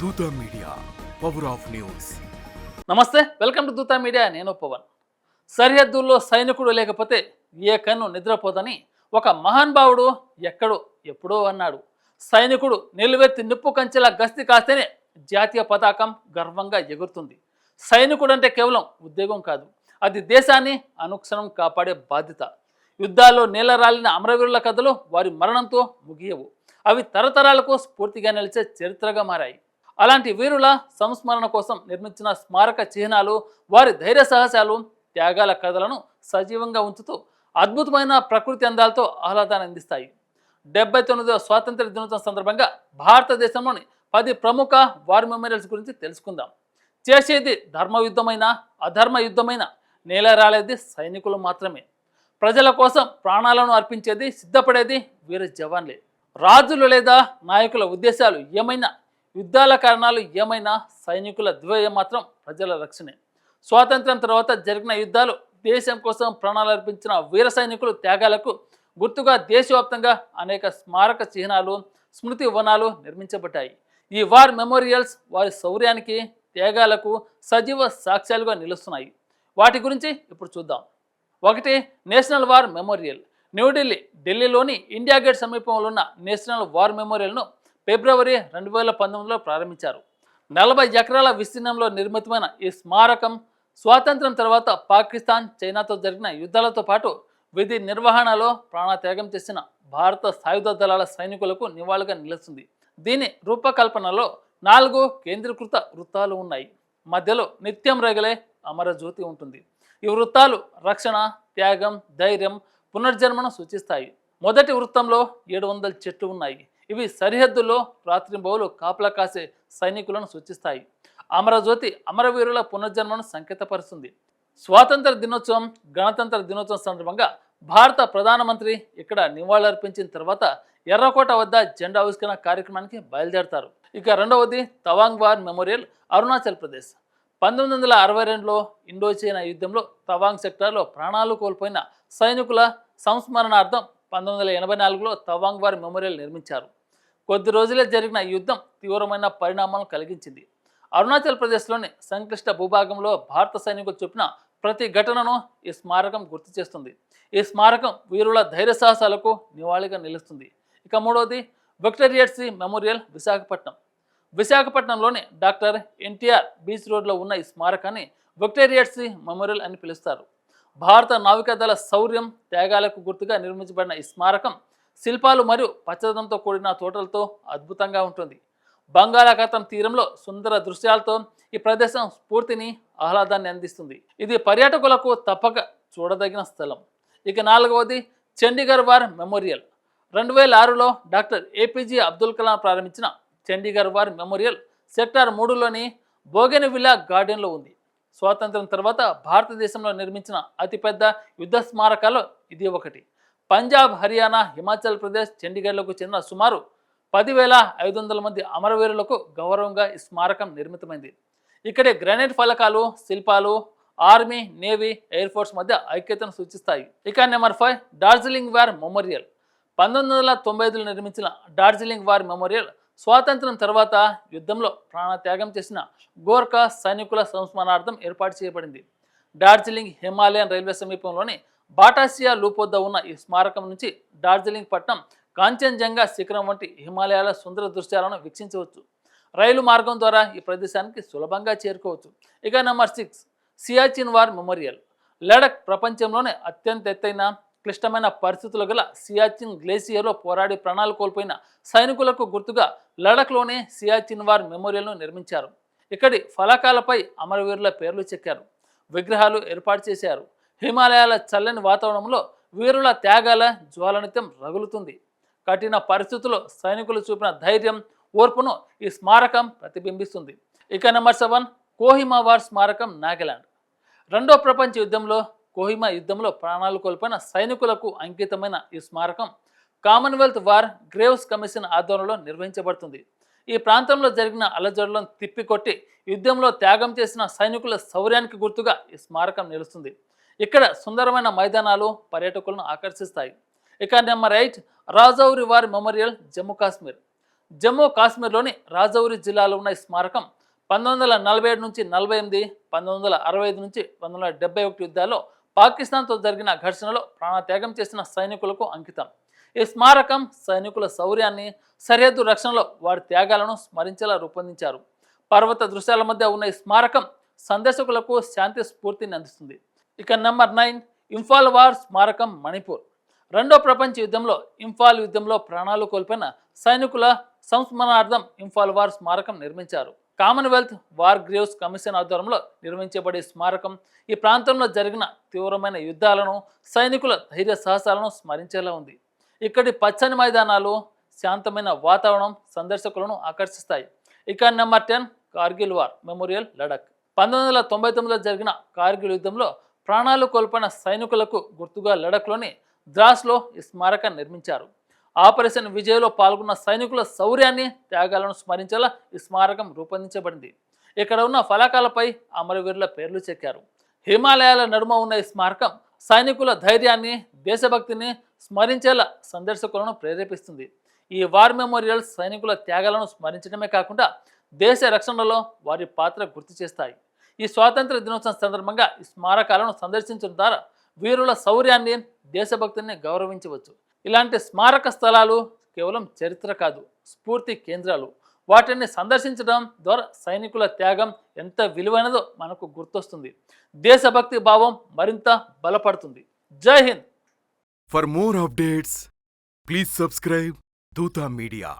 Dootha media power of news నమస్తే welcome to Dootha media. నేను పవన్. సరిహద్దుల్లో సైనికుడు లేకపోతే ఏ కన్ను నిద్రపోదని ఒక మహానుభావుడు ఎక్కడో ఎప్పుడో అన్నాడు. సైనికుడు నిలువెత్తి నిప్పు కంచెలా గస్తి కాస్తేనే జాతీయ పతాకం గర్వంగా ఎగురుతుంది. సైనికుడు అంటే కేవలం ఉద్యోగం కాదు అది దేశాన్ని అనుక్షణం కాపాడే బాధ్యత. యుద్ధాల్లో నేలరాలిన అమరవీరుల కథలు వారి మరణంతో ముగియవు. అవి తరతరాలకు స్ఫూర్తిగా నిలిచే చరిత్రగా మారాయి. అలాంటి వీరుల సంస్మరణ కోసం నిర్మించిన స్మారక చిహ్నాలు వారి ధైర్య సాహసాలు త్యాగాల కథలను సజీవంగా ఉంచుతూ అద్భుతమైన ప్రకృతి అందాలతో ఆహ్లాదాన్ని అందిస్తాయి. డెబ్బై తొమ్మిదవ స్వాతంత్ర దినోత్సవం సందర్భంగా భారతదేశంలోని పది ప్రముఖ వార్ మెమోరియల్స్ గురించి తెలుసుకుందాం. చేసేది ధర్మ యుద్ధమైన అధర్మ యుద్ధమైన నేలరాలేది సైనికులు మాత్రమే. ప్రజల కోసం ప్రాణాలను అర్పించేది సిద్ధపడేది వీర జవాన్లే. రాజులు లేదా నాయకుల ఉద్దేశాలు ఏమైనా యుద్ధాల కారణాలు ఏమైనా సైనికుల ధ్యేయం మాత్రం ప్రజల రక్షణే. స్వాతంత్ర్యం తర్వాత జరిగిన యుద్ధాలు దేశం కోసం ప్రాణాలు అర్పించిన వీర సైనికులు త్యాగాలకు గుర్తుగా దేశవ్యాప్తంగా అనేక స్మారక చిహ్నాలు స్మృతి వనాలు నిర్మించబడ్డాయి. ఈ వార్ మెమోరియల్స్ వారి శౌర్యానికి త్యాగాలకు సజీవ సాక్ష్యాలుగా నిలుస్తున్నాయి. వాటి గురించి ఇప్పుడు చూద్దాం. ఒకటి నేషనల్ వార్ మెమోరియల్. న్యూఢిల్లీ ఢిల్లీలోని ఇండియా గేట్ సమీపంలో ఉన్న నేషనల్ వార్ మెమోరియల్ను ఫిబ్రవరి రెండు వేల పంతొమ్మిదిలో ప్రారంభించారు. నలభై ఎకరాల విస్తీర్ణంలో నిర్మితమైన ఈ స్మారకం స్వాతంత్రం తర్వాత పాకిస్తాన్ చైనాతో జరిగిన యుద్ధాలతో పాటు విధి నిర్వహణలో ప్రాణత్యాగం చేసిన భారత సాయుధ దళాల సైనికులకు నివాళిగా నిలుస్తుంది. దీని రూపకల్పనలో నాలుగు కేంద్రీకృత వృత్తాలు ఉన్నాయి. మధ్యలో నిత్యం రగిలే అమరజ్యోతి ఉంటుంది. ఈ వృత్తాలు రక్షణ త్యాగం ధైర్యం పునర్జన్మను సూచిస్తాయి. మొదటి వృత్తంలో ఏడు వందల చెట్లు ఉన్నాయి. ఇవి సరిహద్దుల్లో రాత్రింబవులు కాపలా కాసే సైనికులను సూచిస్తాయి. అమరజ్యోతి అమరవీరుల పునర్జన్మను సంకేతపరుస్తుంది. స్వాతంత్ర దినోత్సవం గణతంత్ర దినోత్సవం సందర్భంగా భారత ప్రధానమంత్రి ఇక్కడ నివాళులర్పించిన తర్వాత ఎర్రకోట వద్ద జెండా ఆవిష్కరణ కార్యక్రమానికి బయలుదేరతారు. ఇక రెండవది తవాంగ్ వార్ మెమోరియల్ అరుణాచల్ ప్రదేశ్. పంతొమ్మిది వందల అరవై రెండులో ఇండోచైనా యుద్ధంలో తవాంగ్ సెక్టార్లో ప్రాణాలు కోల్పోయిన సైనికుల సంస్మరణార్థం పంతొమ్మిది వందల ఎనభై నాలుగులో తవాంగ్ వార్ మెమోరియల్ నిర్మించారు. కొద్ది రోజులే జరిగిన యుద్ధం తీవ్రమైన పరిణామాలను కలిగించింది. అరుణాచల్ ప్రదేశ్లోని సంక్లిష్ట భూభాగంలో భారత సైనికులు చొప్పిన ప్రతి ఘటనను ఈ స్మారకం గుర్తు చేస్తుంది. ఈ స్మారకం వీరుల ధైర్య సాహసాలకు నివాళిగా నిలుస్తుంది. ఇక మూడవది విక్టోరియట్సీ మెమోరియల్ విశాఖపట్నం. విశాఖపట్నంలోని డాక్టర్ ఎన్టీఆర్ బీచ్ రోడ్లో ఉన్న ఈ స్మారకాన్ని విక్టోరియట్సీ మెమోరియల్ అని పిలుస్తారు. భారత నావికాదళ శౌర్యం త్యాగాలకు గుర్తుగా నిర్మించబడిన ఈ స్మారకం శిల్పాలు మరియు పచ్చదనంతో కూడిన తోటలతో అద్భుతంగా ఉంటుంది. బంగాళాఖాతం తీరంలో సుందర దృశ్యాలతో ఈ ప్రదేశం స్ఫూర్తిని ఆహ్లాదాన్ని అందిస్తుంది. ఇది పర్యాటకులకు తప్పక చూడదగిన స్థలం. ఇక నాలుగవది చండీగర్ వార్ మెమోరియల్. రెండు వేల ఆరులో డాక్టర్ ఏపీజే అబ్దుల్ కలాం ప్రారంభించిన చండీగఢ్ వార్ మెమోరియల్ సెక్టార్ మూడులోని బోగెనవిల్లా గార్డెన్లో ఉంది. స్వాతంత్రం తర్వాత భారతదేశంలో నిర్మించిన అతిపెద్ద యుద్ధ స్మారకాల్లో ఇది ఒకటి. పంజాబ్ హర్యానా హిమాచల్ ప్రదేశ్ చండీగఢ్లకు చెందిన సుమారు పదివేల ఐదు వందల మంది అమరవీరులకు గౌరవంగా ఈ స్మారకం నిర్మితమైంది. ఇక్కడ గ్రానైట్ ఫలకాలు శిల్పాలు ఆర్మీ నేవీ ఎయిర్ ఫోర్స్ మధ్య ఐక్యతను సూచిస్తాయి. ఇక number five Darjeeling war memorial. పంతొమ్మిది వందల తొంభై ఐదులో నిర్మించిన డార్జిలింగ్ వార్ మెమోరియల్ స్వాతంత్రం తర్వాత యుద్ధంలో ప్రాణత్యాగం చేసిన గోర్ఖా సైనికుల సంస్మరణార్థం ఏర్పాటు చేయబడింది. డార్జిలింగ్ హిమాలయన్ రైల్వే సమీపంలోని బాటాసియా లూప్ వద్ద ఉన్న ఈ స్మారకం నుంచి డార్జిలింగ్ పట్టణం కాంచన్జంగా శిఖరం వంటి హిమాలయాల సుందర దృశ్యాలను వీక్షించవచ్చు. రైలు మార్గం ద్వారా ఈ ప్రదేశానికి సులభంగా చేరుకోవచ్చు. ఇక number six Siachen war memorial. Ladakh ప్రపంచంలోనే అత్యంత ఎత్తైన క్లిష్టమైన పరిస్థితులు గల సియాచిన్ గ్లేసియర్లో పోరాడి ప్రాణాలు కోల్పోయిన సైనికులకు గుర్తుగా లడఖ్లోనే సియాచిన్ వార్ మెమోరియల్ను నిర్మించారు. ఇక్కడి ఫలకాలపై అమరవీరుల పేర్లు చెక్కారు. విగ్రహాలు ఏర్పాటు చేశారు. హిమాలయాల చల్లని వాతావరణంలో వీరుల త్యాగాల జ్వాలనిత్యం రగులుతుంది. కఠిన పరిస్థితుల్లో సైనికులు చూపిన ధైర్యం ఓర్పును ఈ స్మారకం ప్రతిబింబిస్తుంది. ఇక నెంబర్ సెవెన్ కోహిమా వార్ స్మారకం నాగాలాండ్. రెండో ప్రపంచ యుద్ధంలో కోహిమా యుద్ధంలో ప్రాణాలు కోల్పోయిన సైనికులకు అంకితమైన ఈ స్మారకం కామన్వెల్త్ వార్ గ్రేవ్స్ కమిషన్ ఆధ్వర్యంలో నిర్వహించబడుతుంది. ఈ ప్రాంతంలో జరిగిన అలజడులను తిప్పికొట్టి యుద్ధంలో త్యాగం చేసిన సైనికుల శౌర్యానికి గుర్తుగా ఈ స్మారకం నిలుస్తుంది. ఇక్కడ సుందరమైన మైదానాలు పర్యాటకులను ఆకర్షిస్తాయి. ఇక నెంబర్ ఎయిట్ రాజౌరి వారి మెమోరియల్ జమ్మూ కాశ్మీర్. జమ్మూ కాశ్మీర్లోని రాజౌరి జిల్లాలో ఉన్న ఈ స్మారకం పంతొమ్మిది వందల నలభై ఏడు నుంచి నలభై ఎనిమిది పంతొమ్మిది వందల అరవై ఐదు నుంచి పంతొమ్మిది వందల డెబ్బై ఒకటి యుద్ధాల్లో పాకిస్తాన్తో జరిగిన ఘర్షణలో ప్రాణత్యాగం చేసిన సైనికులకు అంకితం. ఈ స్మారకం సైనికుల శౌర్యాన్ని సరిహద్దు రక్షణలో వారి త్యాగాలను స్మరించేలా రూపొందించారు. పర్వత దృశ్యాల మధ్య ఉన్న ఈ స్మారకం సందర్శకులకు శాంతి స్ఫూర్తిని అందిస్తుంది. ఇక నెంబర్ నైన్ ఇంఫాల్ వార్ స్మారకం మణిపూర్. రెండో ప్రపంచ యుద్ధంలో ఇంఫాల్ యుద్ధంలో ప్రాణాలు కోల్పోయిన సైనికుల సంస్మరణార్థం ఇంఫాల్ వార్ స్మారకం నిర్మించారు. కామన్వెల్త్ వార్ గ్రేవ్స్ కమిషన్ ఆధ్వర్యంలో నిర్మించబడే స్మారకం ఈ ప్రాంతంలో జరిగిన తీవ్రమైన యుద్ధాలను సైనికుల ధైర్య సాహసాలను స్మరించేలా ఉంది. ఇక్కడి పచ్చని మైదానాలు శాంతమైన వాతావరణం సందర్శకులను ఆకర్షిస్తాయి. ఇక number ten Kargil war memorial Ladakh పంతొమ్మిది వందల తొంభై తొమ్మిదిలో జరిగిన కార్గిల్ యుద్ధంలో ప్రాణాలు కోల్పోయిన సైనికులకు గుర్తుగా లడఖ్లోని ద్రాస్లో ఈ స్మారకాన్ని నిర్మించారు. ఆపరేషన్ విజయ్లో పాల్గొన్న సైనికుల శౌర్యాన్ని త్యాగాలను స్మరించేలా ఈ స్మారకం రూపొందించబడింది. ఇక్కడ ఉన్న ఫలకాలపై అమరవీరుల పేర్లు చెక్కారు. హిమాలయాల నడుమ ఉన్న ఈ స్మారకం సైనికుల ధైర్యాన్ని దేశభక్తిని స్మరించేలా సందర్శకులను ప్రేరేపిస్తుంది. ఈ వార్ మెమోరియల్ సైనికుల త్యాగాలను స్మరించడమే కాకుండా దేశ రక్షణలో వారి పాత్ర గుర్తు చేస్తాయి. ఈ స్వాతంత్ర దినోత్సవం సందర్భంగా ఈ స్మారకాలను సందర్శించడం ద్వారా వీరుల శౌర్యాన్ని దేశభక్తిని గౌరవించవచ్చు. ఇలాంటి స్మారక స్థలాలు కేవలం చరిత్ర కాదు స్ఫూర్తి కేంద్రాలు. వాటిని సందర్శించడం ద్వారా సైనికుల త్యాగం ఎంత విలువైనదో మనకు గుర్తొస్తుంది. దేశభక్తి భావం మరింత బలపడుతుంది. జై Hind! For more updates please subscribe Dootha media